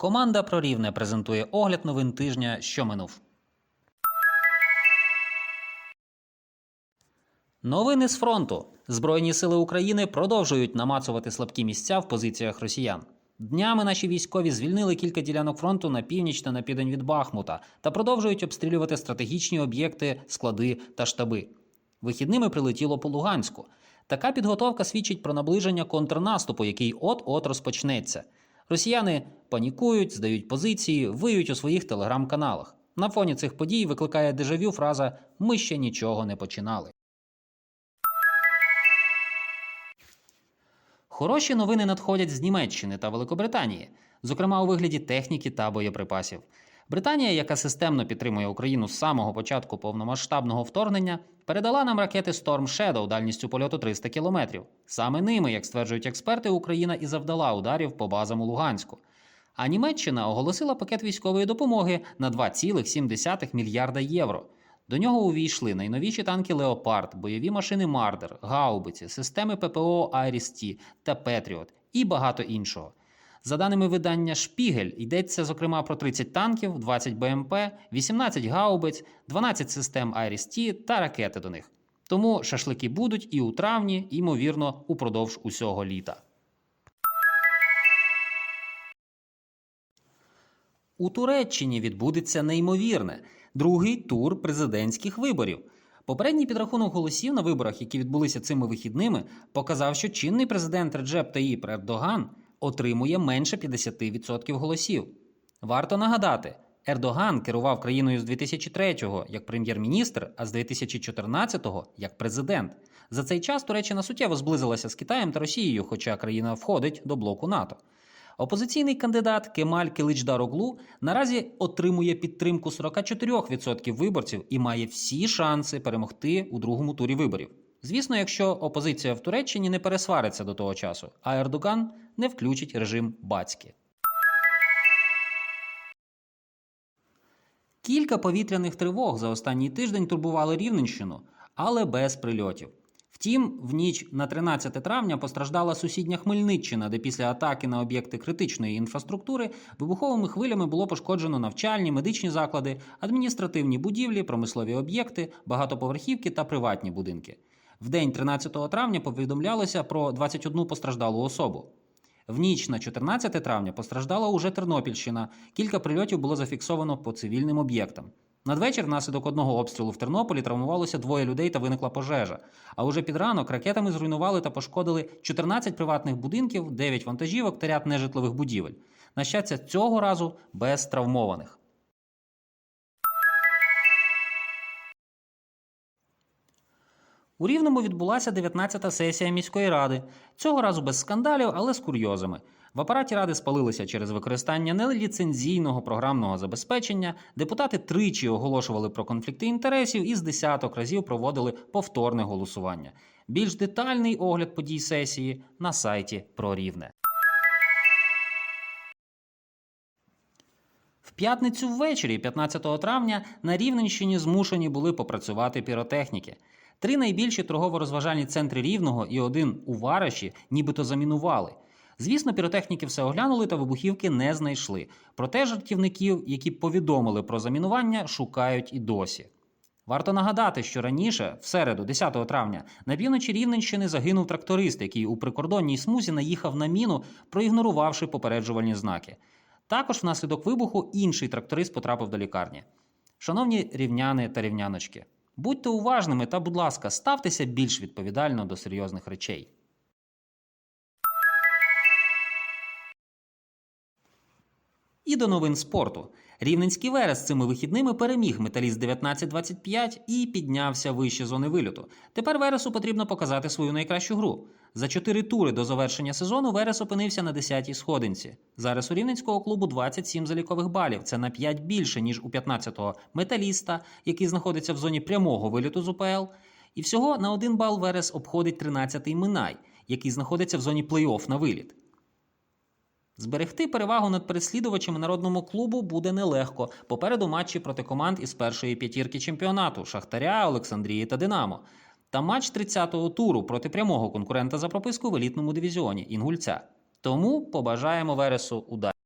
Команда Прорівне презентує огляд новин тижня, що минув. Новини з фронту. Збройні сили України продовжують намацувати слабкі місця в позиціях росіян. Днями наші військові звільнили кілька ділянок фронту на північ та на південь від Бахмута та продовжують обстрілювати стратегічні об'єкти, склади та штаби. Вихідними прилетіло по Луганську. Така підготовка свідчить про наближення контрнаступу, який от-от розпочнеться. Росіяни панікують, здають позиції, виють у своїх телеграм-каналах. На фоні цих подій викликає дежавю фраза Ми ще нічого не починали. Хороші новини надходять з Німеччини та Великобританії, зокрема у вигляді техніки та боєприпасів. Британія, яка системно підтримує Україну з самого початку повномасштабного вторгнення, передала нам ракети Storm Shadow дальністю польоту 300 кілометрів. Саме ними, як стверджують експерти, Україна і завдала ударів по базам у Луганську. А Німеччина оголосила пакет військової допомоги на 2,7 мільярда євро. До нього увійшли найновіші танки Леопард, бойові машини Мардер, гаубиці, системи ППО Айріс-Ті та Петріот і багато іншого. За даними видання Шпігель, йдеться зокрема про 30 танків, 20 БМП, 18 гаубиць, 12 систем Айріс-Ті та ракети до них. Тому шашлики будуть і у травні, ймовірно, упродовж усього літа. У Туреччині відбудеться неймовірне другий тур президентських виборів. Попередній підрахунок голосів на виборах, які відбулися цими вихідними, показав, що чинний президент Реджеп Таїп Ердоган отримує менше 50% голосів. Варто нагадати, Ердоган керував країною з 2003-го як прем'єр-міністр, а з 2014-го як президент. За цей час Туреччина суттєво зблизилася з Китаєм та Росією, хоча країна входить до блоку НАТО. Опозиційний кандидат Кемаль Киличдароглу наразі отримує підтримку 44% виборців і має всі шанси перемогти у другому турі виборів. Звісно, якщо опозиція в Туреччині не пересвариться до того часу, а Ердоган не включить режим бацьки. Кілька повітряних тривог за останній тиждень турбували Рівненщину, але без прильотів. Втім, в ніч на 13 травня постраждала сусідня Хмельниччина, де після атаки на об'єкти критичної інфраструктури вибуховими хвилями було пошкоджено навчальні, медичні заклади, адміністративні будівлі, промислові об'єкти, багатоповерхівки та приватні будинки. В день 13 травня повідомлялося про 21 постраждалу особу. В ніч на 14 травня постраждала уже Тернопільщина. Кілька прильотів було зафіксовано по цивільним об'єктам. Надвечір, внаслідок одного обстрілу в Тернополі, травмувалося двоє людей та виникла пожежа. А уже під ранок ракетами зруйнували та пошкодили 14 приватних будинків, 9 вантажівок та ряд нежитлових будівель. На щастя, цього разу без травмованих. У Рівному відбулася 19-та сесія міської ради. Цього разу без скандалів, але з курйозами. В апараті ради спалилися через використання неліцензійного програмного забезпечення. Депутати тричі оголошували про конфлікти інтересів і з десяток разів проводили повторне голосування. Більш детальний огляд подій сесії на сайті про Рівне. В п'ятницю ввечері, 15 травня, на Рівненщині змушені були попрацювати піротехніки. Три найбільші торгово-розважальні центри Рівного і один у Вараші нібито замінували. Звісно, піротехніки все оглянули та вибухівки не знайшли. Проте жартівників, які повідомили про замінування, шукають і досі. Варто нагадати, що раніше, в середу, 10 травня, на півночі Рівненщини загинув тракторист, який у прикордонній смузі наїхав на міну, проігнорувавши попереджувальні знаки. Також внаслідок вибуху інший тракторист потрапив до лікарні. Шановні рівняни та рівняночки, будьте уважними та, будь ласка, ставтеся більш відповідально до серйозних речей. І до новин спорту. Рівненський верес цими вихідними переміг металіст 19-25 і піднявся вище зони вильоту. Тепер Вересу потрібно показати свою найкращу гру. За чотири тури до завершення сезону Верес опинився на 10-й сходинці. Зараз у рівненського клубу 27 залікових балів. Це на 5 більше, ніж у 15-го металіста, який знаходиться в зоні прямого виліту з УПЛ. І всього на один бал Верес обходить 13-й Минай, який знаходиться в зоні плей-офф на виліт. Зберегти перевагу над переслідувачами народному клубу буде нелегко. Попереду матчі проти команд із першої п'ятірки чемпіонату Шахтаря, Олександрії та Динамо. Та матч 30-го туру проти прямого конкурента за прописку в елітному дивізіоні Інгульця. Тому побажаємо Вересу удачі.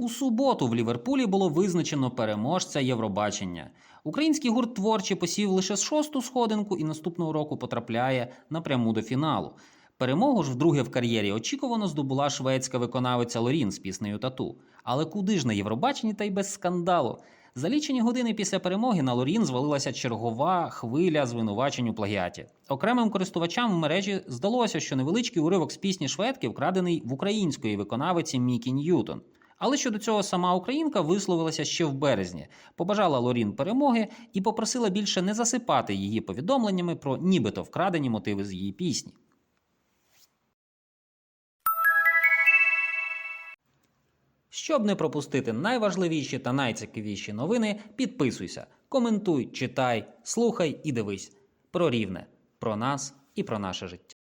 У суботу в Ліверпулі було визначено переможця Євробачення. Український гурт творчі посів лише шосту сходинку і наступного року потрапляє напряму до фіналу. Перемогу ж вдруге в кар'єрі очікувано здобула шведська виконавиця Лорін з піснею Тату. Але куди ж на Євробаченні та й без скандалу? За лічені години після перемоги на Лорін звалилася чергова хвиля звинувачень у плагіаті. Окремим користувачам в мережі здалося, що невеличкий уривок з пісні шведки вкрадений в української виконавиці Мікі Ньютон. Але щодо цього сама українка висловилася ще в березні, побажала Лорін перемоги і попросила більше не засипати її повідомленнями про нібито вкрадені мотиви з її пісні. Щоб не пропустити найважливіші та найцікавіші новини, підписуйся, коментуй, читай, слухай і дивись. Про рівне, про нас і про наше життя.